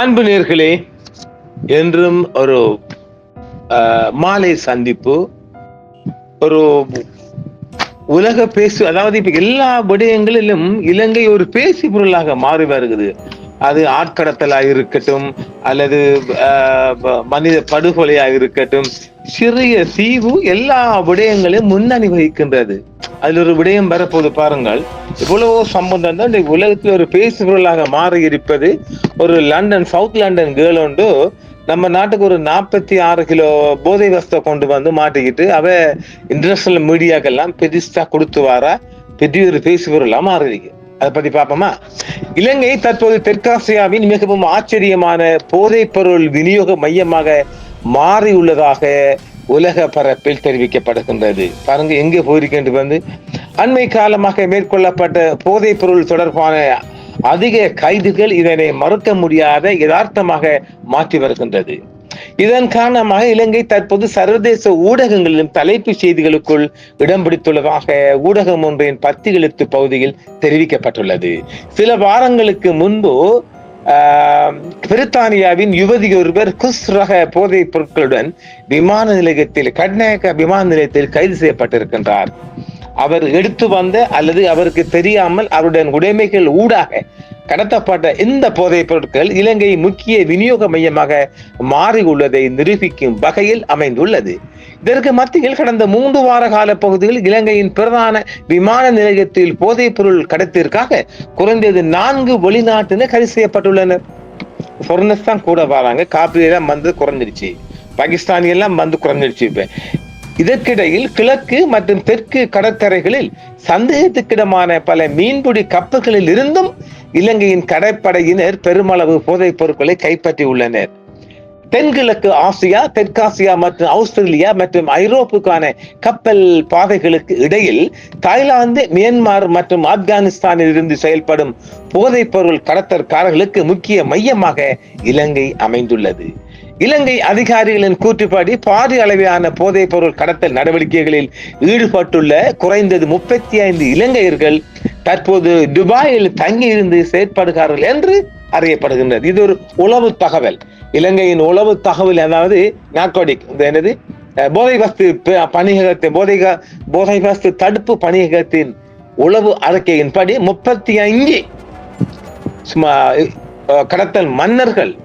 அன்பு நேர்களே என்றும் ஒரு மாலை சந்திப்பு ஒரு உலக பேசு அதாவது இப்ப எல்லா விடயங்களிலும் இலங்கை ஒரு பேசி பொருளாக மாறி வருகிறது. அது ஆட்கடத்தலா இருக்கட்டும் அல்லது ஆஹ், மனித படுகொலையா இருக்கட்டும் சிறிய தீவு எல்லா விடயங்களையும் முன்னணி வகிக்கின்றது. அதில் ஒரு விடயம் வரப்போது பாருங்கள். இவ்வளவோ சம்பந்தம் தான் இந்த உலகத்தில் ஒரு பேசுபொருளாக மாறி இருப்பது ஒரு லண்டன் சவுத் லண்டன் கேர்ள் உண்டு. நம்ம நாட்டுக்கு ஒரு நாற்பத்தி ஆறு கிலோ போதை வஸ்தை கொண்டு வந்து மாட்டிக்கிட்டு அவ இன்டர்நேஷனல் மீடியாக்கெல்லாம் பெரிசா கொடுத்து வாரா. பெரிய ஒரு பேசுபொருளாக மாறிருக்கு அதை பற்றி பார்ப்போமா? இலங்கை தற்போது தெற்காசியாவின் மிகவும் ஆச்சரியமான போதைப் பொருள் விநியோக மையமாக மாறியுள்ளதாக உலக பரப்பில் தெரிவிக்கப்படுகின்றது பாருங்க எங்கே போயிருக்கின்றது வந்து அண்மை காலமாக மேற்கொள்ளப்பட்ட போதைப் பொருள் தொடர்பான அதிக கைதுகள் இதனை மறுக்க முடியாத யதார்த்தமாக மாற்றி வருகின்றது. இதன் காரணமாக இலங்கை தற்போது சர்வதேச ஊடகங்களிலும் தலைப்புச் செய்திகளுக்குள் இடம் பிடித்துள்ளதாக ஊடகம் ஒன்றின் பத்து எழுத்து பகுதியில் தெரிவிக்கப்பட்டுள்ளது. சில வாரங்களுக்கு முன்பு பிரித்தானியாவின் யுவதி ஒருவர் குஸ்ரக போதைப் பொருட்களுடன் விமான நிலையத்தில் கட்நாயக்க விமான நிலையத்தில் கைது செய்யப்பட்டிருக்கின்றார். அவர் எடுத்து வந்த அல்லது அவருக்கு தெரியாமல் அவருடைய உடைமைகள் ஊடாக கடத்தப்பட்ட இந்த போதைப் பொருட்கள் இலங்கை முக்கிய விநியோக மையமாக மாறி உள்ளதை நிரூபிக்கும் வகையில் அமைந்துள்ளது. இதற்கு மத்தியில் கடந்த மூன்று வார கால பகுதியில் இலங்கையின் பிரதான விமான நிலையத்தில் போதைப் பொருள் கடத்திற்காக குறைந்தது நான்கு வெளிநாட்டினர் கைது செய்யப்பட்டுள்ளனர். foreigners தான் கூட வராங்க. காப்பீடு எல்லாம் வந்து குறைஞ்சிருச்சு பாகிஸ்தானி எல்லாம் வந்து குறைஞ்சிருச்சு இப்ப. இதற்கிடையில் கிழக்கு மற்றும் தெற்கு கடற்கரைகளில் சந்தேகத்துக்கிடமான பல மீன்பிடி கப்பல்களில் இருந்தும் இலங்கையின் கடற்படையினர் பெருமளவு போதைப் பொருட்களை கைப்பற்றியுள்ளனர். தென்கிழக்கு ஆசியா தெற்காசியா மற்றும் ஆஸ்திரேலியா மற்றும் ஐரோப்புக்கான கப்பல் பாதைகளுக்கு இடையில் தாய்லாந்து மியான்மர் மற்றும் ஆப்கானிஸ்தானில் இருந்து செயல்படும் போதைப் பொருள் கடத்தற்காரர்களுக்கு முக்கிய மையமாக இலங்கை அமைந்துள்ளது. இலங்கை அதிகாரிகளின் கூற்றுப்படி பாரிய அளவிலான போதைப் பொருள் கடத்தல் நடவடிக்கைகளில் ஈடுபட்டுள்ள குறைந்தது முப்பத்தி ஐந்து இலங்கையர்கள் தற்போது துபாயில் தங்கியிருந்து செயற்படுகிறார்கள் என்று அறியப்படுகின்றது. இது ஒரு உளவு தகவல். இலங்கையின் உளவு தகவல் அதாவது நார்கோடிக் என்னது? போதை வஸ்து ப- பணியகத்தின் போதை போதை வஸ்து தடுப்பு பணியகத்தின் உளவு அறிக்கையின்படி முப்பத்தி ஐந்து சும்மா கடத்தல் மன்னர்கள்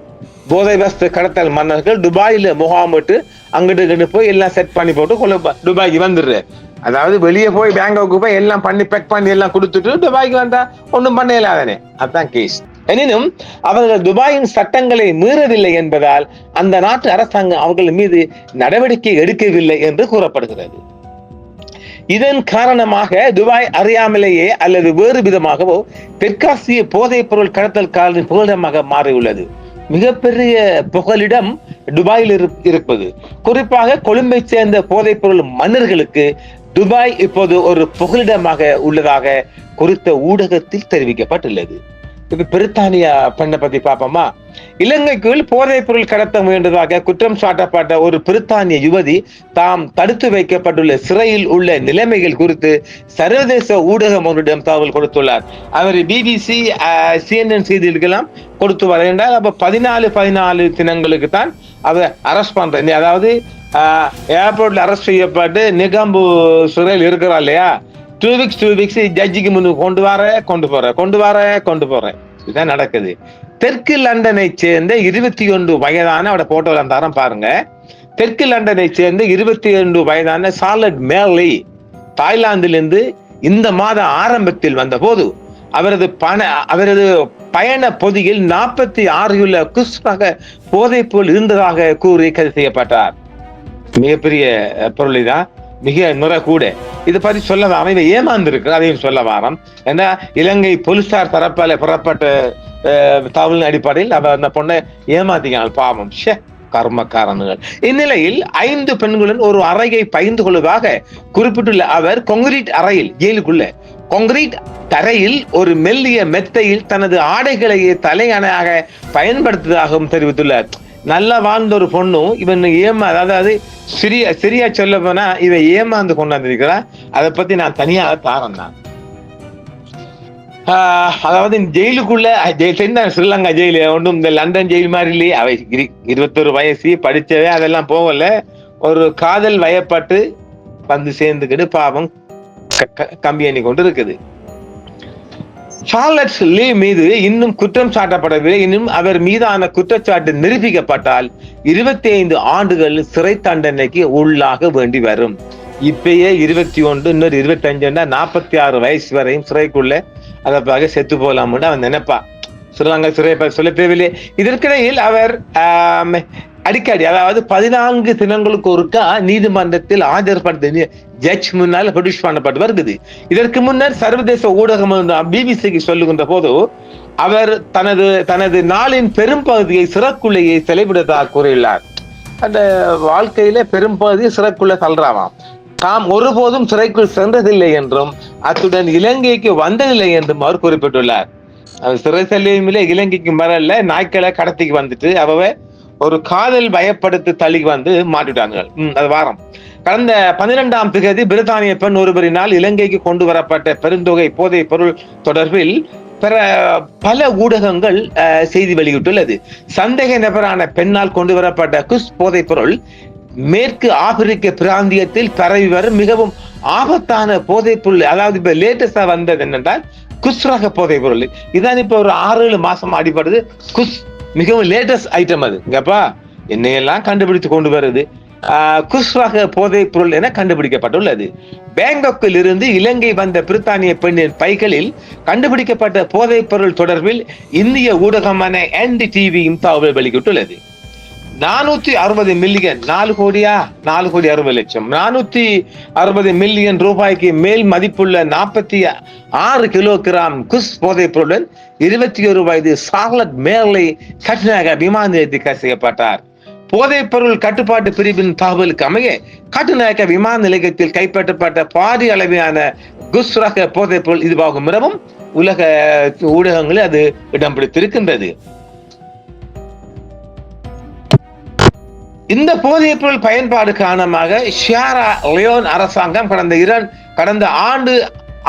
போதை வஸ்து கடத்தல் மன்னர்கள் துபாயில முகாமிட்டு அங்கிட்டு இங்கிட்டு போய் எல்லாம் செட் பண்ணி போட்டு கொள்ள துபாய்க்கு வந்துடுற அதாவது வெளியே போய் பேங்காக்கு போய் எல்லாம் பண்ணி பேக் பண்ணி எல்லாம் கொடுத்துட்டு துபாய்க்கு வந்தா ஒன்றும் பண்ண இல்லாதானே அதுதான் கேஸ் எனினும் அவர்கள் துபாயின் சட்டங்களை மீறவில்லை என்பதால் அந்த நாட்டு அரசாங்கம் அவர்கள் மீது நடவடிக்கை எடுக்கவில்லை என்று கூறப்படுகிறது. இதன் காரணமாக துபாய் அறியாமலேயே அல்லது வேறு விதமாகவோ தெற்காசிய போதைப் பொருள் கடத்தல் காலின் புகலிடமாக மாறியுள்ளது. மிகப்பெரிய புகலிடம் துபாயில் இருப்பது. குறிப்பாக கொழும்பை சேர்ந்த போதைப் பொருள் மன்னர்களுக்கு துபாய் இப்போது ஒரு புகலிடமாக உள்ளதாக குறித்த ஊடகத்தில் தெரிவிக்கப்பட்டுள்ளது. இது பிரித்தானியா பெண்ணை பத்தி பார்ப்போமா? இலங்கைக்குள் போதைப் பொருள் கடத்த முயன்றதாக குற்றம் சாட்டப்பட்ட ஒரு பிரித்தானிய யுவதி தாம் தடுத்து வைக்கப்பட்டுள்ள சிறையில் உள்ள நிலைமைகள் குறித்து சர்வதேச ஊடகம் ஒன்றிடம் தகவல் கொடுத்துள்ளார். அவர் பிபிசி சிஎன்என் செய்திகளுக்கெல்லாம் கொடுத்து வர என்றால் அப்ப பதினாலு பதினாலு தினங்களுக்கு தான் அதை அரெஸ்ட் பண்ற. அதாவது ஏர்போர்ட்ல அரெஸ்ட் செய்யப்பட்டு நிகம்பு சிறையில் இருக்கிறா இல்லையா? டூ வீக்ஸ் டூ வீக்ஸ் ஜட்ஜிக்கு முன்னு கொண்டு வர கொண்டு போற கொண்டு வர கொண்டு போறேன் இதுதான் நடக்குது தெற்கு லண்டனை சேர்ந்த இருபத்தி ஒன்று வயதான அவட போட்டோல தரம் பாருங்க தெற்கு லண்டனை சேர்ந்த இருபத்தி ரெண்டு வயதான சாலட் மேலை தாய்லாந்திலிருந்து இந்த மாத ஆரம்பத்தில் வந்தபோது அவரது பண அவரது பயண பொதியில் நாற்பத்தி ஆறு குஸ் ரக போதைப் இருந்ததாக கூறி கைது செய்யப்பட்டார் மிகப்பெரிய பொருளிதான் மிக நிற கூட. இதை பற்றி சொல்ல வாரம் இவன் ஏமாந்துருக்கு அதையும் சொல்ல வாரம். ஏன்னா இலங்கை போலீசார் தரப்பால புறப்பட்ட அஹ், தகவலின் அடிப்படையில் அவ அந்த பொண்ணை ஏமாத்திக்கான பாவம். ஷே கர்மக்காரனுகள். இந்நிலையில் ஐந்து பெண்களுடன் ஒரு அறையை பகிர்ந்து கொள்வதாக குறிப்பிட்டுள்ள அவர் கொங்கிரீட் அறையில் ஜெயிலுக்குள்ள. கொங்கிரீட் தரையில் ஒரு மெல்லிய மெத்தையில் தனது ஆடைகளையே தலையணையாக பயன்படுத்துவதாகவும் தெரிவித்துள்ளார். நல்லா வாழ்ந்த ஒரு பொண்ணும் இவன் ஏமா அதாவது சிறிய சிறியா சொல்ல போனா இவன் ஏமாந்து கொண்டாந்துருக்கிறா அதை பத்தி நான் தனியாக தாரேன் நான் அதாவது ஜெயிலுக்குள்ள ஜெயில் ஸ்ரீலங்கா ஜெயிலு ஒன்றும் இந்த லண்டன் ஜெயில் மாதிரி இல்லையே. அவை இருபத்தொரு வயசு படிச்சவே அதெல்லாம் போகல. ஒரு காதல் வயப்பட்டு வந்து சேர்ந்துக்கிட்டு பாவம் க- க- கம்பி அணி கொண்டு இருக்குது சார்லட்ஸ் லீ மீது இன்னும் குற்றம் சாட்டப்படவில்லை. இன்னும் அவர் மீதான குற்றச்சாட்டு நிரூபிக்கப்பட்டால் இருபத்தி ஐந்து ஆண்டுகள் சிறை தண்டனைக்கு உள்ளாக வேண்டி வரும். இப்பயே இருபத்தி ஒன்று இன்னொரு இருபத்தி அஞ்சுன்னா நாற்பத்தி ஆறு வயசு வரையும் சிறைக்குள்ள அதற்காக செத்து போகலாம்னு அவன் நினைப்பா சொல்லுவாங்க சிறை சொல்ல தேவையில்லை. இதற்கிடையில் அவர் அடிக்கடி அதாவது பதினான்கு தினங்களுக்கு ஒருக்கா நீதிமன்றத்தில் ஆஜர்படுத்த ஜட்ஜ் முன்னால் ப்ரொடியூஸ் பண்ணப்பட்டு வருகிறது. இதற்கு முன்னர் சர்வதேச ஊடகம் பிபிசிக்கு சொல்லுகின்ற போது அவர் தனது தனது நாளின் பெரும்பகுதியை சிறக்குள்ளேயே செலவிடுவதாக கூறியுள்ளார். அந்த வாழ்க்கையில பெரும்பகுதி சிறக்குள்ள தள்ளுறாவாம் தாம் ஒருபோதும் சிறைக்குள் சென்றதில்லை என்றும் அத்துடன் இலங்கைக்கு வந்ததில்லை என்றும் அவர் குறிப்பிட்டுள்ளார். அவர் சிறை செல்வியிலே இலங்கைக்கு மரல்ல நாய்க்களை கடத்திக்கு வந்துட்டு அவ ஒரு காதல் பயப்படுத்தி தள்ளி வந்து மாட்டிட்டாங்க. அது வாரம். கடந்த பன்னிரெண்டாம் திகதி பிரித்தானிய பெண் ஒருவரினால் இலங்கைக்கு கொண்டு வரப்பட்ட பெருந்தொகை போதைப் பொருள் தொடர்பில் பிற பல ஊடகங்கள் செய்தி வெளியிட்டுள்ளது. சந்தேக நபரான பெண்ணால் கொண்டு வரப்பட்ட குஸ் போதைப் பொருள் மேற்கு ஆப்பிரிக்க பிராந்தியத்தில் பரவி வரும் மிகவும் ஆபத்தான போதைப் பொருள். அதாவது இப்ப லேட்டஸ்டா வந்தது என்னென்றால் குஸ் ரக போதைப் பொருள். இதான் இப்ப ஒரு ஆறு ஏழு மாசம் அடிபடுது. குஸ் மிகவும் லேட்டஸ்ட் ஐட்டம் அது. இங்கப்பா என்னையெல்லாம் கண்டுபிடித்து கொண்டு வருது. குஸ்வாக போதைப் பொருள் என கண்டுபிடிக்கப்பட்டுள்ளது. பேங்காக்கில் இருந்து இலங்கை வந்த பிரித்தானிய பெண்ணின் பைகளில் கண்டுபிடிக்கப்பட்ட போதைப் பொருள் தொடர்பில் இந்திய ஊடகமான என்டி டிவி தகவல் வெளியிட்டுள்ளது. நானூத்தி அறுபது மில்லியன் நாலு கோடியா? நாலு கோடி அறுபது லட்சம். நானூத்தி அறுபது மில்லியன் ரூபாய்க்கு மேல் மதிப்புள்ள நாற்பத்தி ஆறு கிலோ கிராம் குஸ் போதைப் பொருளுடன் இருபத்தி ஒரு வயது சார்லட் மேர்லை கட்டுநாயக விமான நிலையத்தில் கைது செய்யப்பட்டார். போதைப் பொருள் கட்டுப்பாட்டு பிரிவின் தகவலுக்கு அமைய கட்டுநாயக்க விமான நிலையத்தில் கைப்பற்றப்பட்ட பாதி அளவிலான குஸ் ரக போதைப் பொருள் இதுவாகும் எனவும் உலக ஊடகங்களில் அது இடம் பிடித்திருக்கின்றது. இந்த போதைப் பொருள் பயன்பாடு காரணமாக ஷியாரா லியோன் அரசாங்கம் கடந்த இரண் கடந்த ஆண்டு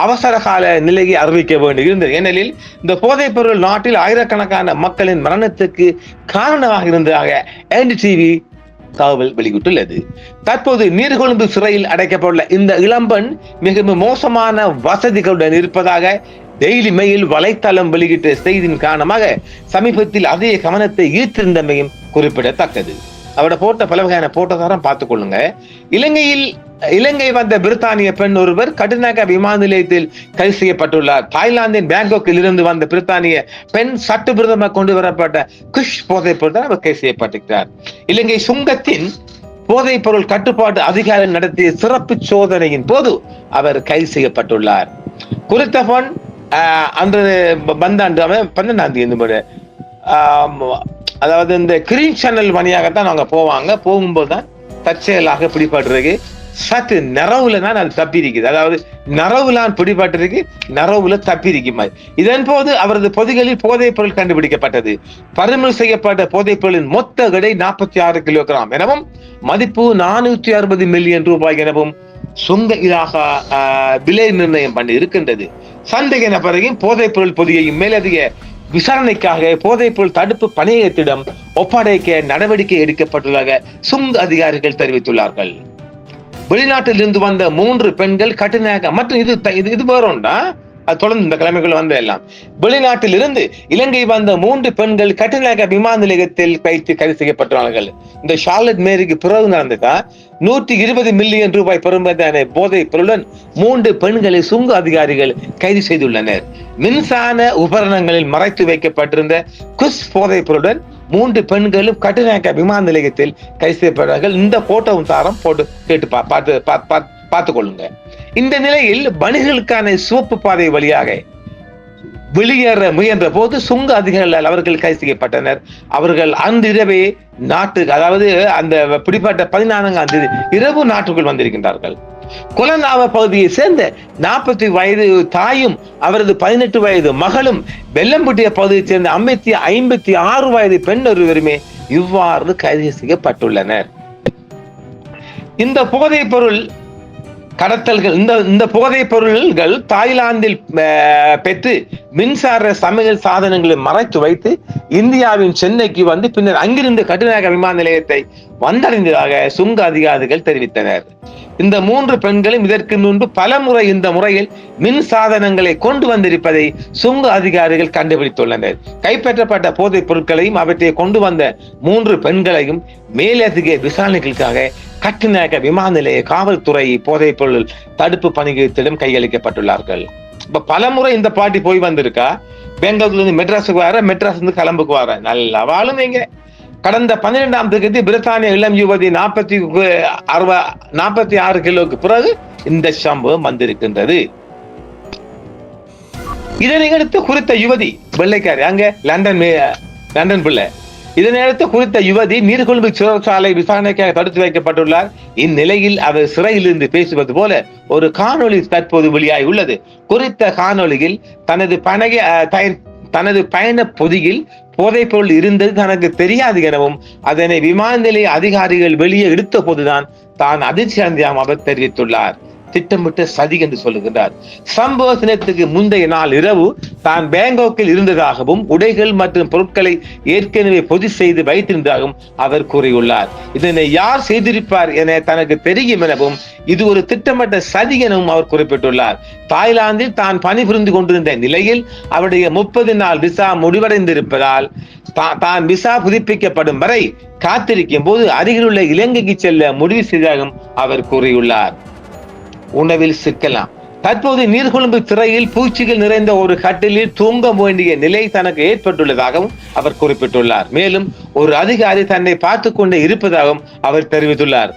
அவசர கால நிலையை அறிவிக்க வேண்டியிருந்தது. ஏனெனில் இந்த போதைப் பொருள் நாட்டில் ஆயிரக்கணக்கான மக்களின் மரணத்துக்கு காரணமாக இருந்ததாக என்டிடிவி தகவல் வெளியிட்டுள்ளது. தற்போது நீர்கொழும்பு சிறையில் அடைக்கப்பட்டுள்ள இந்த இளம்பெண் மிகவும் மோசமான வசதிகளுடன் இருப்பதாக டெய்லி மெயில் வலைத்தளம் வெளியிட்ட செய்தியின் காரணமாக சமீபத்தில் அதிக கவனத்தை ஈர்த்திருந்தமையும் குறிப்பிடத்தக்கது. அவட போட்ட பல வகையான போட்டோதாரம் பார்த்துக்கொள்ளுங்க. இலங்கையில் இலங்கை வந்த பிரித்தானிய பெண் ஒருவர் கடுநக விமான நிலையத்தில் கைது செய்யப்பட்டுள்ளார். தாய்லாந்தின் பேங்காக்கில் இருந்து வந்த பிரித்தானிய பெண் சட்டவிரோதமாக கொண்டு வரப்பட்ட குஷ் போதைப் பொருள் அவர் கைது செய்யப்பட்டிருக்கிறார். இலங்கை சுங்கத்தின் போதைப் பொருள் கட்டுப்பாட்டு அதிகாரி நடத்திய சிறப்பு சோதனையின் போது அவர் கைது செய்யப்பட்டுள்ளார். குறித்த பெண் ஆஹ், அன்று பந்தாண்டு அவன் பன்னெண்டாம் தேதி அதாவது இந்த கிரீன் சேனல் வழியாகத்தான் நாங்கள் போவாங்க. போகும்போது தான் தற்செயலாக பிடிபட்டிருக்கு. சத்து நரவுல தான் அது தப்பிருக்குது அதாவது நிறவுலான் பிடிபட்டிருக்கு நரவுல தப்பிருக்கு மாதிரி. இதன் போது அவரது பொதிகளில் போதைப் பொருள் கண்டுபிடிக்கப்பட்டது. பறிமுதல் செய்யப்பட்ட போதைப் பொருளின் மொத்த எடை நாற்பத்தி ஆறு கிலோகிராம் எனவும் மதிப்பு நானூற்றி அறுபது மில்லியன் ரூபாய் எனவும் சுங்க இதாக ஆஹ், விலை நிர்ணயம் பண்ணி இருக்கின்றது சந்தேக நபரையும் போதைப் பொருள் பொதியையும் மேலதிக விசாரணைக்காக போதைப்பொருள் தடுப்பு பணியகத்திடம் ஒப்படைக்க நடவடிக்கை எடுக்கப்பட்டுள்ளதாக சுங் அதிகாரிகள் தெரிவித்துள்ளார்கள். வெளிநாட்டில் இருந்து வந்த மூன்று பெண்கள் கட்டுநாயக்க மற்றும் இது இது இது வேறுண்டா அது தொடர்ந்து இந்த கிழமைகள் வந்து எல்லாம் வெளிநாட்டில் இருந்து இலங்கை வந்த மூன்று பெண்கள் கட்டுநாயக விமான நிலையத்தில் கைத்து கைது செய்யப்பட்டார்கள் இந்த ஷார்லட் மேரிக்கு பிறகு நடந்ததா? நூற்றி இருபது மில்லியன் ரூபாய் பெறுமதியான போதைப் பொருளுடன் மூன்று பெண்களை சுங்க அதிகாரிகள் கைது செய்துள்ளனர். மின்சார உபகரணங்களில் மறைத்து வைக்கப்பட்டிருந்த குஸ் போதைப் பொருளுடன் மூன்று பெண்களும் கட்டுநாயக்க விமான நிலையத்தில் கைது செய்யப்பட்டார்கள். இந்த போட்டோவும் தாரம் போட்டு கேட்டு பா- பார்த்து பார்த்துக்கொள்ளுங்க. கொள்ளுங்க இந்த நிலையில் வணிகர்களுக்கான சிவப்பு பாதை வழியாக வெளியேற முயன்ற போது சுங்க அதிகாரிகள் அவர்கள் கைது செய்யப்பட்டனர். அவர்கள் அன்றிரவே நாட்டுக்கு அதாவது அந்த பிடிப்பட்ட பதினான்காம் தேதி இரவு நாட்டுக்குள் வந்திருக்கின்றார்கள். கொலநாவ பகுதியை சேர்ந்த நாற்பத்தி வயது தாயும் அவரது பதினெட்டு வயது மகளும் வெள்ளம்புட்டிய பகுதியைச் சேர்ந்த ஐம்பத்தி ஐம்பத்தி ஆறு வயது பெண் ஒருவருமே இவ்வாறு கைது செய்யப்பட்டுள்ளனர். இந்த போதைப் பொருள் கடத்தல்கள் இந்த இந்த போதைப் பொருள்கள் தாய்லாந்தில் அஹ், பெற்று மின்சார சமையல் சாதனங்களை மறைத்து வைத்து இந்தியாவின் சென்னைக்கு வந்து பின்னர் அங்கிருந்து கட்டுநாயக விமான நிலையத்தை வந்தடைந்ததாக சுங்க அதிகாரிகள் தெரிவித்தனர். இந்த மூன்று பெண்களும் இதற்கு முன்பு பலமுறை இந்த முறையில் மின் சாதனங்களை கொண்டு வந்திருப்பதை சுங்க அதிகாரிகள் கண்டுபிடித்துள்ளனர். கைப்பற்றப்பட்ட போதைப் பொருட்களையும் அவற்றை கொண்டு வந்த மூன்று பெண்களையும் மேலதிக விசாரணைகளுக்காக கட்டுநாயக்க விமான நிலைய காவல்துறை போதைப் பொருள் தடுப்பு பணிகளிடம் கையளிக்கப்பட்டுள்ளார்கள். இப்ப பலமுறை இந்த பாட்டி போய் வந்திருக்கா? பெங்களூர்ல இருந்து மெட்ராஸுக்கு வர மெட்ராஸ் இருந்து கிளம்புக்கு வர. நல்லா வாழுமீங்க கடந்த பன்னிரெண்டாம் தேதி பிரித்தானிய இளம் யுவதி நாற்பத்தி அறுப நாற்பத்தி ஆறு கிலோவுக்கு பிறகு இந்த சம்பவம் வந்திருக்கின்றது. இதனை அடுத்து குறித்த யுவதி வெள்ளைக்காரி அங்க லண்டன் லண்டன் பிள்ளை. இதனை அடுத்து குறித்த யுவதி நீர்கொழும்பு சிறைச்சாலை விசாரணைக்காக தடுத்து வைக்கப்பட்டுள்ளார். இந்நிலையில் அவர் சிறையிலிருந்து பேசுவது போல ஒரு காணொளி தற்போது வெளியாகி உள்ளது. குறித்த காணொளியில் தனது பணைய அஹ், தனது பயண பொதியில் போதைப்பொருள் இருந்தது தனக்கு தெரியாது எனவும் அதனை விமான நிலைய அதிகாரிகள் வெளியே எடுத்த போதுதான் தான் அதிர்ச்சி அடைந்தாம் அவர் தெரிவித்துள்ளார். திட்டமிட்ட சதி என்று சொல்லுகின்றார். சம்பவ தினத்துக்கு முந்தைய நாள் இரவு தான் பேங்காக்கில் இருந்ததாகவும் உடைகள் மற்றும் பொருட்களை ஏற்கனவே பொதி செய்து வைத்திருந்ததாகவும் அவர் கூறியுள்ளார். இதனை யார் செய்திருப்பார் என தனக்கு தெரியும் எனவும் இது ஒரு திட்டமிட்ட சதி எனவும் அவர் குறிப்பிட்டுள்ளார். தாய்லாந்தில் தான் பணிபுரிந்து கொண்டிருந்த நிலையில் அவருடைய முப்பது நாள் விசா முடிவடைந்திருப்பதால் தா- தான் விசா புதுப்பிக்கப்படும் வரை காத்திருக்கும் போது அருகிலுள்ள இலங்கைக்கு செல்ல முடிவு செய்ததாகவும் அவர் கூறியுள்ளார். உணவில் சிக்கலாம். தற்போது நீர்கொழும்பு திரையில் பூச்சிகள் நிறைந்த ஒரு கட்டிலில் தூங்க வேண்டிய நிலை தனக்கு ஏற்பட்டுள்ளதாகவும் அவர் குறிப்பிட்டுள்ளார். மேலும் ஒரு அதிகாரி தன்னை பார்த்து கொண்டே இருப்பதாகவும் அவர் தெரிவித்துள்ளார்.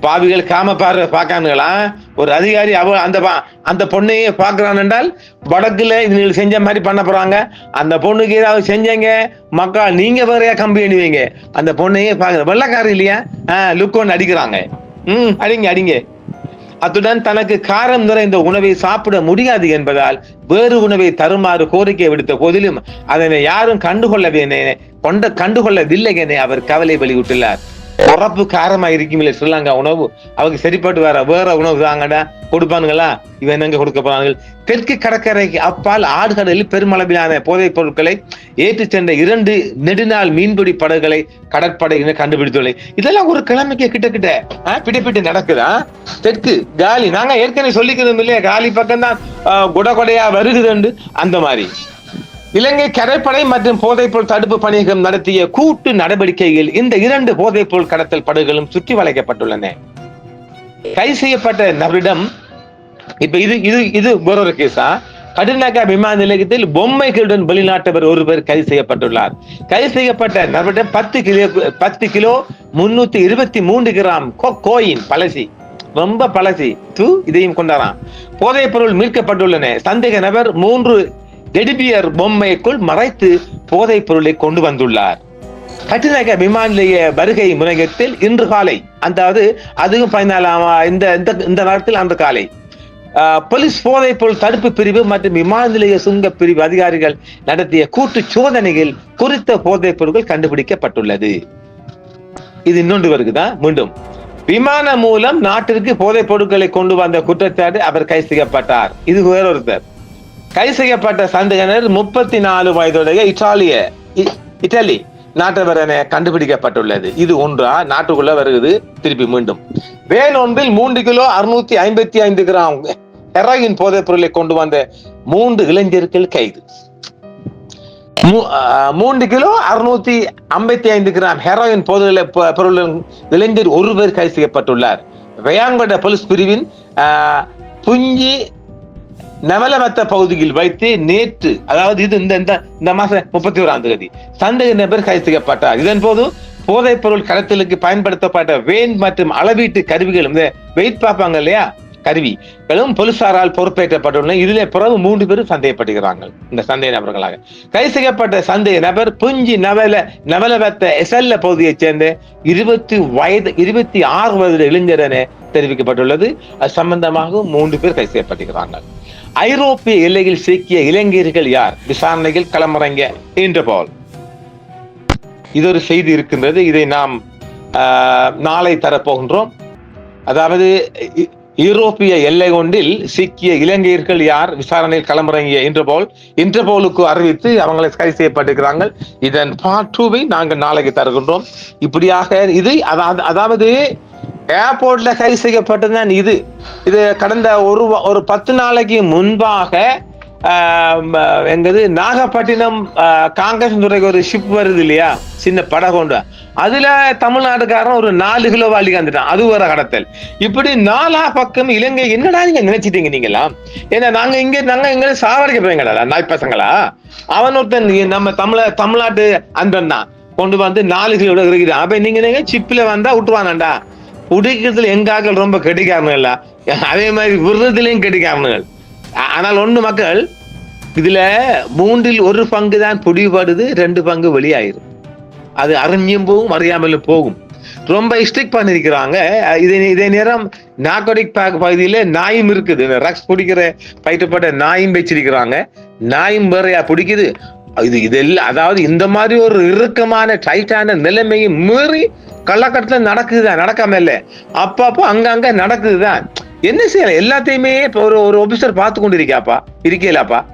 பாவிகள் காம பார்வை பார்க்கானுங்களா? ஒரு அதிகாரி அவ அந்த பா- அந்த பொண்ணையே பார்க்கறான் என்றால் வடக்குல நீங்கள் செஞ்ச மாதிரி பண்ண போறாங்க. அந்த பொண்ணுக்கு ஏதாவது செஞ்சீங்க. மக்கள் நீங்க வேறையா கம்பி அணிவீங்க. அந்த பொண்ணையே பார்க்க வெள்ளக்காரர் இல்லையா? ஆஹ் லுக் ஒன்று அடிக்கிறாங்க. ம் அடிங்க அடிங்க. அத்துடன் தனக்கு காரம் நிறைந்த உணவை சாப்பிட முடியாது என்பதால் வேறு உணவை தருமாறு கோரிக்கை விடுத்த போதிலும் அதனை யாரும் கண்டுகொள்ளவில்லை கொண்ட கண்டுகொள்ளவில்லை என அவர் கவலை வெளியிட்டுள்ளார். உறப்பு காரமா இருக்குமில்ல ஸ்ரீலங்கா உணவு? அவங்க சரிப்பட்டு வேற வேற உணவு தாங்கடா கொடுப்பானுங்களா? இவன் எங்க கொடுக்க போறாங்க தெற்கு கடற்கரைக்கு அப்பால் ஆடுகடலில் பெருமளவிலான போதைப் பொருட்களை ஏற்றிச் சென்ற இரண்டு நெடுநாள் மீன்பிடி படகுகளை கடற்படையினர் கண்டுபிடித்துள்ளது இதெல்லாம் ஒரு கிழமைக்கு கிட்ட கிட்ட பிடிப்பிட்டு நடக்குதா? தெற்கு காலி. நாங்க ஏற்கனவே சொல்லிக்கிறோம் இல்லையா? காலி பக்கம் தான் குட கொடையா வருகுதுண்டு. அந்த மாதிரி. இலங்கை கடற்படை மற்றும் போதைப்பொருள் தடுப்பு பணியகம் நடத்திய கூட்டு நடவடிக்கையில் இந்த இரண்டு போதைப்பொருள் கடத்தல் படகுகளும் சுற்றி வளைக்கப்பட்டுள்ளன. கைது செய்யப்பட்ட நபரிடம் இப்ப இது இது இது வேறொரு கேஸா கடுநாயக்கா விமான நிலையத்தில் பொம்மைகளுடன் வெளிநாட்டவர் ஒருவர் கைது செய்யப்பட்டுள்ளார். கைது செய்யப்பட்ட நபரிடம் பத்து கிலோ பத்து கிலோ முன்னூத்தி இருபத்தி மூன்று கிராம் கோயின் பழசி ரொம்ப பழசி தூ இதையும் கொண்டாராம். போதைப் பொருள் மீட்கப்பட்டுள்ளன. சந்தேக நபர் மூன்று டெடிபியர் பொம்மைக்குள் மறைத்து போதைப் பொருளை கொண்டு வந்துள்ளார். கட்டுநாயக்க விமான நிலைய வருகை முனையத்தில் இன்று காலை அதாவது அதுவும் பதினாலாம் இந்த இந்த- இந்த நேரத்தில் அந்த காலை ஆஹ், போலீஸ் போதைப் பொருள் தடுப்பு பிரிவு மற்றும் விமான நிலைய சுங்க பிரிவு அதிகாரிகள் நடத்திய கூட்டு சோதனையில் குறித்த போதைப் பொருட்கள் கண்டுபிடிக்கப்பட்டுள்ளது. இது இன்னொன்று வருதுதான் மீண்டும். விமானம் மூலம் நாட்டிற்கு போதைப் பொருட்களை கொண்டு வந்த குற்றச்சாட்டு அவர் கைது செய்யப்பட்டார். இது வேறொருத்தர். கைது செய்யப்பட்ட சந்தேகனர் முப்பத்தி நாலு வயதுடைய இத்தாலிய இ- இத்தாலி நாட்டவர் என கண்டுபிடிக்கப்பட்டுள்ளது. இது ஒன்றா? நாட்டுக்குள்ள வருகிறது திருப்பி மீண்டும். வேன் ஒன்றில் மூன்று கிலோ அறுநூத்தி ஐம்பத்தி ஐந்து கிராம் ஹெராயின் போதைப் பொருளை கொண்டு வந்த மூன்று இளைஞர்கள் கைது. மூ- மூன்று கிலோ அறுநூத்தி ஐம்பத்தி ஐந்து கிராம் ஹெரோயின் போதை பொருள் இளைஞர் ஒருவர் கைது செய்யப்பட்டுள்ளார். ரயாங்கொண்ட போலீஸ் பிரிவின் புஞ்சி நவலமத்த பகுதியில் வைத்து நேற்று அதாவது இது இந்த இந்த இந்த மாசம் முப்பத்தி ஓராம் தேதி சந்தேக நபர் கைது செய்யப்பட்டார். இதன் போது போதைப் பொருள் கடத்தலுக்கு பயன்படுத்தப்பட்ட வேன் மற்றும் அளவீட்டு கருவிகள் இந்த வெயிட் பார்ப்பாங்க இல்லையா? கருவிகளும் போலீசாரால் பொறுப்பேற்றப்பட்டுள்ள இதிலே பிறகு மூன்று பேரும் சந்தேகப்படுகிறாங்க இந்த சந்தேக நபர்களாக. கைது செய்யப்பட்ட சந்தேக நபர் புஞ்சி நவல நவலவத்த எசல்ல பகுதியைச் சேர்ந்த இருபத்தி வயது இருபத்தி ஆறு வயது இளைஞர் என தெரிவிக்கப்பட்டுள்ளது. அது சம்பந்தமாக மூன்று பேர் கைது செய்யப்பட்டிருக்கிறார்கள். ஐரோப்பிய எல்லையில் சிக்கிய இளைஞர்கள் யார்? விசாரணையில் களமிறங்க இன்டர்பால் இது ஒரு செய்தி இருக்கின்றது. இதை நாம் ஆஹ், நாளை தரப்போகின்றோம். அதாவது ஈரோப்பிய எல்லை ஒன்றில் சிக்கிய இலங்கையர்கள் யார்? விசாரணையில் களமிறங்கிய இன்டர்போல் இன்டர்போலுக்கு அறிவித்து அவங்களை கைது செய்யப்பட்டிருக்கிறாங்க இதன் பார்ட் டூவை நாங்கள் நாளைக்கு தருகின்றோம். இப்படியாக இது அதாவது அதாவது ஏர்போர்ட்ல கைது செய்யப்பட்டதுதான் இது. இது கடந்த ஒரு ஒரு பத்து நாளைக்கு முன்பாக எங்கது நாகப்பட்டினம் காங்கிரஸ் துறைக்கு ஒரு ஷிப் வருது இல்லையா? சின்ன படகொண்டு அதுல தமிழ்நாட்டுக்காரன் ஒரு நாலு கிலோ வாலி வந்துட்டான் அது ஒரு கடத்தல். இப்படி நாலா பக்கம் இலங்கை என்னடா நீங்க நினைச்சிட்டீங்க நீங்களாம் ஏன்னா நாங்க இங்க நாங்க எங்க சாவடிக்க போய்ங்கடா நாய் பசங்களா? அவன் ஒருத்தன் நம்ம தமிழ தமிழ்நாட்டு அன்பன் தான். கொண்டு வந்து நாலு கிலோ இருக்கிறான் அப்ப நீங்க நீங்க சிப்ல வந்தா விட்டுவானாண்டா குடிக்கிறதுல எங்காக்கள் ரொம்ப கெட்டிக்காரனுங்களா அதே மாதிரி விருதுலையும் கெட்டிக்காரனுங்கள் ஆனால் ஒன்று மக்கள் இதுல மூன்றில் ஒரு பங்கு தான் பிடிபடுது ரெண்டு பங்கு வெளியாயிரும். அது அறிஞ்சும் போகும் அறியாமலும் போகும். ரொம்ப ஸ்ட்ரிக் பண்ணிருக்கிறாங்க. இதே இதே நேரம் நார்கோடிக் பேக் பகுதியில நாயும் இருக்குது. ரக்ஸ் பிடிக்கிற பயிற்றப்பட்ட நாயும் வச்சிருக்கிறாங்க. நாயும் வேறையா பிடிக்குது. இது இதெல்லாம் அதாவது இந்த மாதிரி ஒரு இறுக்கமான டைட்டான நிலைமையை மீறி கள்ளக்கட்டத்தில் நடக்குதுதான் நடக்காம இல்ல. அப்பப்போ அங்கங்க நடக்குதுதான் என்ன செய்யலாம் எல்லாத்தையுமே இப்ப ஒரு ஒரு ஆஃபீஸர் பார்த்து கொண்டு இருக்காப்பா இருக்கலாப்பா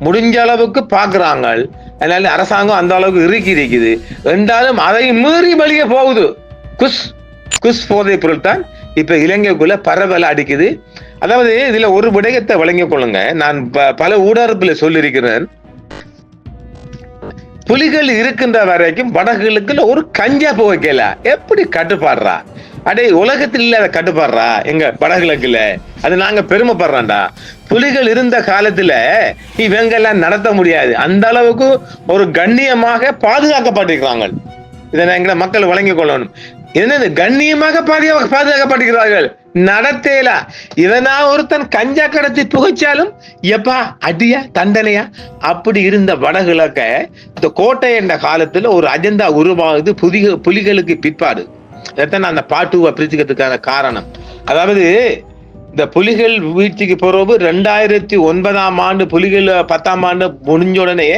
முடிஞ்ச அளவுக்கு பாக்குறாங்க அதனால அரசாங்கம் அந்த அளவுக்கு இறுக்கி இருக்குது என்றாலும் அதை மீறி வழியே போகுது. குஸ் குஸ் போதை பொருள் தான் இப்ப இலங்கைக்குள்ள பரவல அடிக்குது. அதாவது இதுல ஒரு விடயத்தை வழங்கிக் கொள்ளுங்க. நான் ப- பல ஊடகத்துல சொல்லியிருக்கிறேன். புலிகள் இருக்கின்ற வரைக்கும் வடகுகளுக்கு ஒரு கஞ்சா புகைக்கல எப்படி கட்டுப்பாடுறா? அடே உலகத்தில் இல்லாத கட்டுப்பாடுறா எங்க வடகிழக்குல. அது நாங்க பெருமைப்படுறோம்டா. புலிகள் இருந்த காலத்துல இவங்கெல்லாம் நடத்த முடியாது. அந்த அளவுக்கு ஒரு கண்ணியமாக பாதுகாக்கப்பட்டிருக்கிறாங்க. இதை நான் எங்களை மக்கள் வழங்கிக் கொள்ளணும். என்னது கண்ணியமாக பாதுகா பாதுகாக்கப்படுகிறார்கள்? நடத்தேல? இதனா ஒருத்தன் கஞ்சா கடத்தி புகைச்சாலும் எப்பா அடியா தண்டனையா? அப்படி இருந்த வடகிழக்க இந்த கோட்டை என்ற காலத்துல ஒரு அஜெண்டா உருவாகுது புதிய புலிகளுக்கு பிற்பாடு. இதைத்தான் அந்த பாட்டுவை பிரிச்சுக்கிறதுக்கான காரணம். அதாவது இந்த புலிகள் வீழ்ச்சிக்கு பிறகு ரெண்டாயிரத்தி ஒன்பதாம் ஆண்டு புலிகள் பத்தாம் ஆண்டு முடிஞ்ச உடனே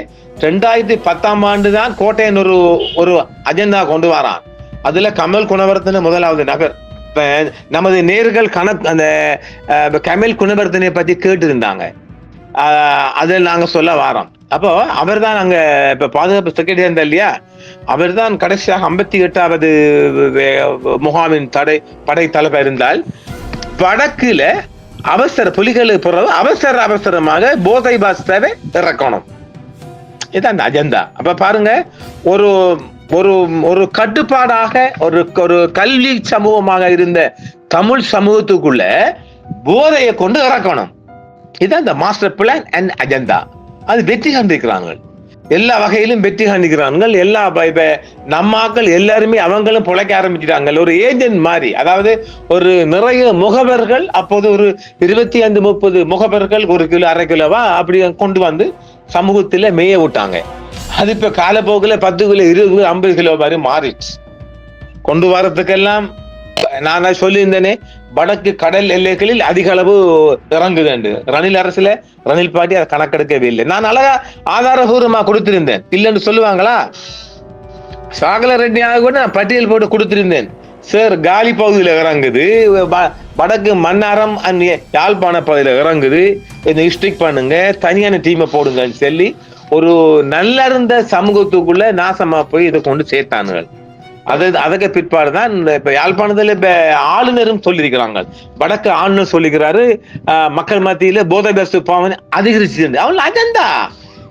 ரெண்டாயிரத்தி பத்தாம் ஆண்டு தான் கோட்டையன் ஒரு ஒரு அஜெண்டா கொண்டு வரான். அதுல கமல் குணவர்த்தன முதலாவது நகர் இப்ப நமது நேர்கள் கணக் அந்த கமல் குணவர்த்தனை பத்தி கேட்டிருந்தாங்க. அதில் நாங்கள் சொல்ல வாரோம். அப்போ அவர் தான் அங்கே இப்போ பாதுகாப்பு செக்ரட்டரி இருந்தார் இல்லையா? அவர் தான் கடைசியாக ஐம்பத்தி எட்டாவது முகாமின் தடை படை தலைவர் இருந்தால் வடக்குல அவசர புலிகளுக்கு பிறகு அவசர அவசரமாக போதை பாஸ்தாவை இறக்கணும். இதான் அந்த அஜெண்டா. அப்ப பாருங்க ஒரு ஒரு ஒரு கட்டுப்பாடாக ஒரு ஒரு கல்வி சமூகமாக இருந்த தமிழ் சமூகத்துக்குள்ள போதையை கொண்டு இறக்கணும். இதுதான் இந்த மாஸ்டர் பிளான் அண்ட் அஜெண்டா அது வெற்றி கண்டிருக்கிறாங்க எல்லா வகையிலும் வெற்றி கண்டிக்கிறாங்க எல்லா நம்மாக்கள் எல்லாருமே அவங்களும் பிழைக்க ஆரம்பிச்சிட்டாங்க. ஒரு ஏஜென்ட் மாதிரி. அதாவது ஒரு நிறைய முகவர்கள் அப்போது ஒரு இருபத்தி ஐந்து முப்பது முகவர்கள் ஒரு கிலோ அரை கிலோவா அப்படி கொண்டு வந்து சமூகத்தில் மேய விட்டாங்க. அது இப்ப காலப்போக்குல பத்து கிலோ இருபது கிலோ ஐம்பது கிலோ மாதிரி மாறிடுச்சு. கொண்டு வரத்துக்கெல்லாம் நான் சொல்லியிருந்தேனே வடக்கு கடல் எல்லைகளில் அதிக அளவு இறங்குதுண்டு. ரணில் அரசுல ரணில் பாட்டி அதை கணக்கெடுக்கவே இல்லை. நான் அழகா ஆதாரபூர்வமா கொடுத்திருந்தேன். இல்லைன்னு சொல்லுவாங்களா? சாகல ரெட்டியாக கூட நான் பட்டியல் போட்டு கொடுத்திருந்தேன். சார் காலி பகுதியில் இறங்குது. வ- வடக்கு மன்னாரம் அண்ட் யாழ்ப்பாண பகுதியில் இறங்குது. இதை ஹிஸ்டிக் பண்ணுங்க. தனியான டீமை போடுங்கன்னு சொல்லி ஒரு நல்லறிந்த சமூகத்துக்குள்ள நாசமா போய் இதை கொண்டு சேர்த்தானுங்கள் அது அதுக்கு பிற்பாடு தான் இந்த இப்ப யாழ்ப்பாணத்துல இப்ப ஆளுநரும் சொல்லியிருக்கிறாங்க. வடக்கு ஆளுநர் சொல்லிக்கிறாரு மக்கள் மத்தியில போதை பஸ் பாவனை அதிகரிச்சு அவள் அஜெண்டா.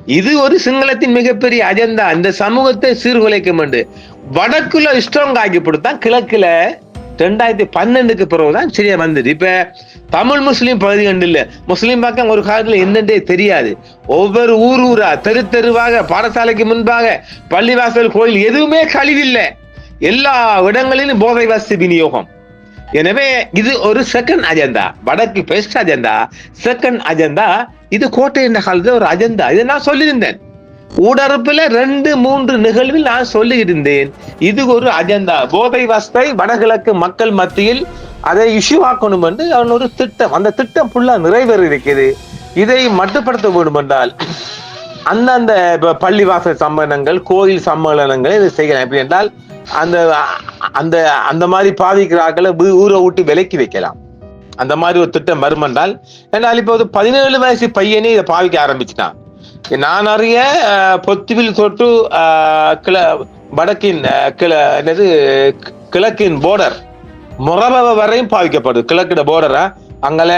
இது ஒரு சிங்களத்தின் மிகப்பெரிய அஜெண்டா. இந்த சமூகத்தை சீர்குலைக்கும் என்று. வடக்குல ஸ்ட்ராங் ஆக்கி கொடுத்தான் கிழக்குல ரெண்டாயிரத்தி பன்னெண்டுக்கு பிறகுதான் சரியா வந்தது. இப்ப தமிழ் முஸ்லீம் பகுதி கண்டு இல்ல முஸ்லீம் பக்கம் ஒரு காலத்துல என்னன்றே தெரியாது. ஒவ்வொரு ஊர் ஊரா தெரு தெருவாக பாடசாலைக்கு முன்பாக பள்ளிவாசல் கோயில் எதுவுமே கழிவில்லை. எல்லா இடங்களிலும் போதை வசதி விநியோகம். எனவே இது ஒரு செகண்ட் அஜெண்டா வடக்கு பெஸ்ட் அஜெண்டா செகண்ட் அஜெண்டா இது கோட்டை என்ற காலத்துல ஒரு அஜெண்டா இதை நான் சொல்லியிருந்தேன். ஊடறுப்புல ரெண்டு மூன்று நிகழ்வில் நான் சொல்லியிருந்தேன். இது ஒரு அஜெண்டா. போதை வசத்தை வடகிழக்கு மக்கள் மத்தியில் அதை இஷ்யூ ஆக்கணும் என்று அவன் ஒரு திட்டம். அந்த திட்டம் ஃபுல்லா நிறைவேறி இருக்குது இதை மட்டுப்படுத்த வேண்டும் என்றால் அந்தந்த இப்ப பள்ளிவாசல் சம்மேளனங்கள் கோயில் சம்மேளனங்கள் இதை செய்யலாம். எப்படி என்றால் அந்த அந்த அந்த மாதிரி பாதிக்கிறார்களை ஊரை விட்டு விலக்கி வைக்கலாம். அந்த மாதிரி ஒரு திட்டம் வரும் என்றால் இப்போது இப்போ ஒரு பதினேழு வயசு பையனே இதை பாவிக்க ஆரம்பிச்சிட்டான். நான் அறிய பொத்துவில் தொட்டு கிள வடக்கின் கிள என்னது கிழக்கின் போர்டர் முரபவ வரையும் பாவிக்கப்படுது. கிழக்கிட போர்டரா அங்கல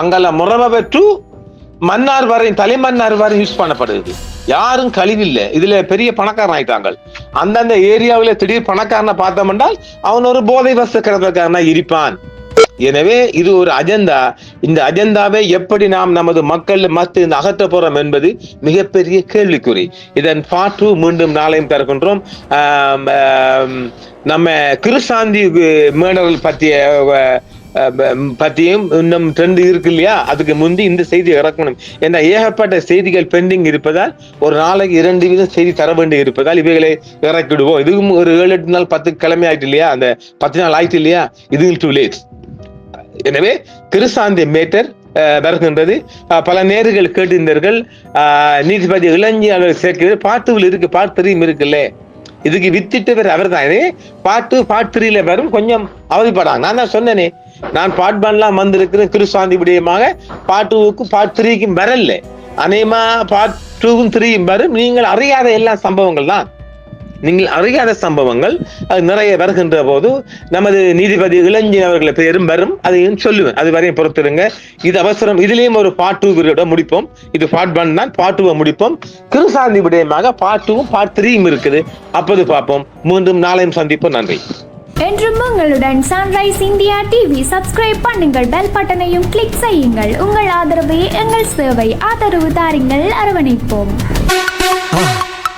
அங்கல முரபவ டு மன்னார் வரையும் தலைமன்னார் வரையும் யூஸ் பண்ணப்படுது. யாரும் கழிவில்லை. இதுல பெரிய பணக்காரன் ஆயிட்டாங்க அந்தந்த ஏரியாவில திடீர் பணக்காரனை பார்த்தோம் என்றால் அவன் ஒரு போதை வசக்கிறதுக்காரனா இருப்பான். எனவே இது ஒரு அஜெண்டா. இந்த அஜெண்டாவை எப்படி நாம் நமது மக்கள் மத்தியில் அகற்ற போறோம் என்பது மிகப்பெரிய கேள்விக்குறி. இதன் பார்ட் டூ மீண்டும் நாளையும் திறக்கின்றோம் நம்ம கிருசாந்தி மேடல் பற்றிய பற்றியும் இன்னும் ட்ரெண்ட் இருக்கு இல்லையா? அதுக்கு முந்தி இந்த செய்தி இறக்கணும். ஏன்னா ஏகப்பட்ட செய்திகள் பெண்டிங் இருப்பதால் ஒரு நாளைக்கு இரண்டு வீதம் செய்தி தர வேண்டி இருப்பதால் இவைகளை இறக்கிடுவோம். இதுவும் ஒரு ஏழு எட்டு நாள் பத்து கிழமை ஆயிட்டு இல்லையா? அந்த பத்து நாள் ஆயிட்டு இல்லையா? இது டூ லேட் எனவே திருசாந்தி மேட்டர் வருகின்றது. பல நேர்கள் கேட்டிருந்தீர்கள். நீதிபதி இளைஞர்கள் சேர்க்கிறது. பாட்டுவில் இருக்கு பாட்டு த்ரீம் இருக்குல்ல. இதுக்கு வித்திட்டவர் அவர் தானே பாட்டு பாட் த்ரீல வரும். கொஞ்சம் அவதிப்படாங்க. நான் தான் சொன்னேனே. நான் பாட் பண்ணலாம் வந்திருக்கிறேன் திருசாந்தி விடயமாக. பாட் டூவுக்கும் பாட் த்ரீக்கும் வரல அநேகமா பாட் டூவும் த்ரீயும் வரும். நீங்கள் அறியாத எல்லா சம்பவங்கள் தான் நீங்கள் அறியாத சம்பவங்கள் அது நிறைய வருகின்ற போது நமது நீதிபதி இளைஞன் அவர்களை பேரும் வரும் அதையும் சொல்லுவேன். அது வரையும் பொறுத்திருங்க. இது அவசரம். இதுலயும் ஒரு பாட்டு விட முடிப்போம். இது பார்ட் ஒன் தான். பாட்டுவை முடிப்போம். கிருசாந்தி விடயமாக பாட்டுவும் பார்ட் த்ரீயும் இருக்குது. அப்போது பார்ப்போம். மீண்டும் நாளையும் சந்திப்போம். நன்றி. என்றும் உங்களுடன் சன்ரைஸ் இந்தியா டிவி சப்ஸ்கிரைப் பண்ணுங்கள். பெல் பட்டனையும் கிளிக் செய்யுங்கள். உங்கள் ஆதரவை எங்கள் சேவை ஆதரவு தாருங்கள். அரவணைப்போம்.